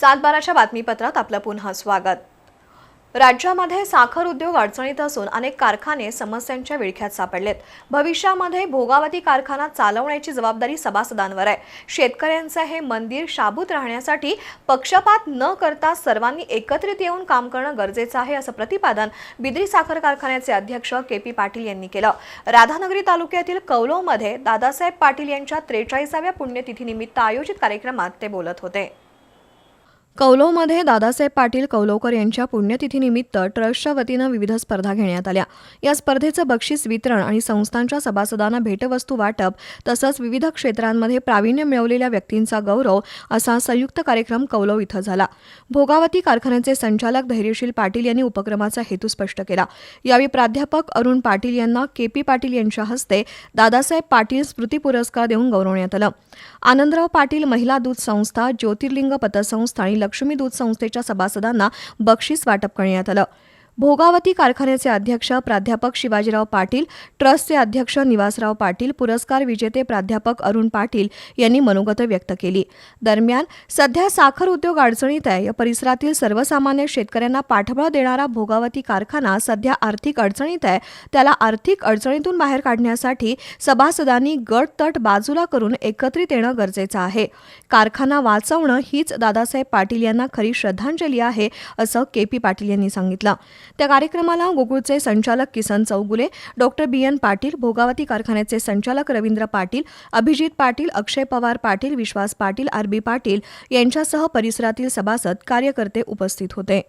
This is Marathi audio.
सातबाराच्या बातमीपत्रात आपलं पुन्हा स्वागत. राज्यामध्ये साखर उद्योग अडचणीत असून अनेक कारखाने समस्यांच्या विळख्यात सापडलेत. भविष्यामध्ये भोगावती कारखाना चालवण्याची जबाबदारी सभासदांवर आहे. शेतकऱ्यांचं हे मंदिर शाबूत राहण्यासाठी पक्षपात न करता सर्वांनी एकत्रित येऊन काम करणं गरजेचं आहे असं प्रतिपादन बिद्री साखर कारखान्याचे अध्यक्ष के पी पाटील यांनी केलं. राधानगरी तालुक्यातील कौलोमध्ये दादासाहेब पाटील यांच्या त्रेचाळीसाव्या पुण्यतिथीनिमित्त आयोजित कार्यक्रमात ते बोलत होते. कौलोमध्ये दादासाहेब पाटील कौलोकर यांच्या पुण्यतिथीनिमित्त ट्रस्टच्या वतीनं विविध स्पर्धा घेण्यात आल्या. या स्पर्धेचं बक्षीस वितरण आणि संस्थांच्या सभासदांना भेटवस्तू वाटप तसंच विविध क्षेत्रांमध्ये प्रावीण्य मिळवलेल्या व्यक्तींचा गौरव असा संयुक्त कार्यक्रम कौलो इथं झाला. भोगावती कारखान्याचे संचालक धैर्यशील पाटील यांनी उपक्रमाचा हेतू स्पष्ट केला. यावेळी प्राध्यापक अरुण पाटील यांना के पी पाटील यांच्या हस्ते दादासाहेब पाटील स्मृती पुरस्कार देऊन गौरवण्यात आलं. आनंदराव पाटील महिला दूध संस्था ज्योतिर्लिंग पतसंस्था आणि लक्ष्मी दूध संस्थेच्या सभासदांना बक्षीस वाटप करण्यात आलं. भोगावती कारखान्याचे अध्यक्ष प्राध्यापक शिवाजीराव पाटील ट्रस्टचे अध्यक्ष निवासराव पाटील पुरस्कार विजेते प्राध्यापक अरुण पाटील यांनी मनोगत व्यक्त केली. दरम्यान सध्या साखर उद्योग अडचणीत आहे. या परिसरातील सर्वसामान्य शेतकऱ्यांना पाठबळ देणारा भोगावती कारखाना सध्या आर्थिक अडचणीत आहे. त्याला आर्थिक अडचणीतून बाहेर काढण्यासाठी सभासदांनी गट तट बाजूला करून एकत्रित येणं गरजेचं आहे. कारखाना वाचवणं हीच दादासाहेब पाटील यांना खरी श्रद्धांजली आहे असं के पी पाटील यांनी सांगितलं. त्या कार्यक्रमाला गोकुळचे संचालक Kisan Chaugule doctor B N Patil Bhogavati कारखान्याचे संचालक रवींद्र पाटील अभिजित पाटील अक्षय पवार पाटील विश्वास पाटील आर बी पाटील यांच्यासह परिसरातील सभासद कार्यकर्ते उपस्थित होते.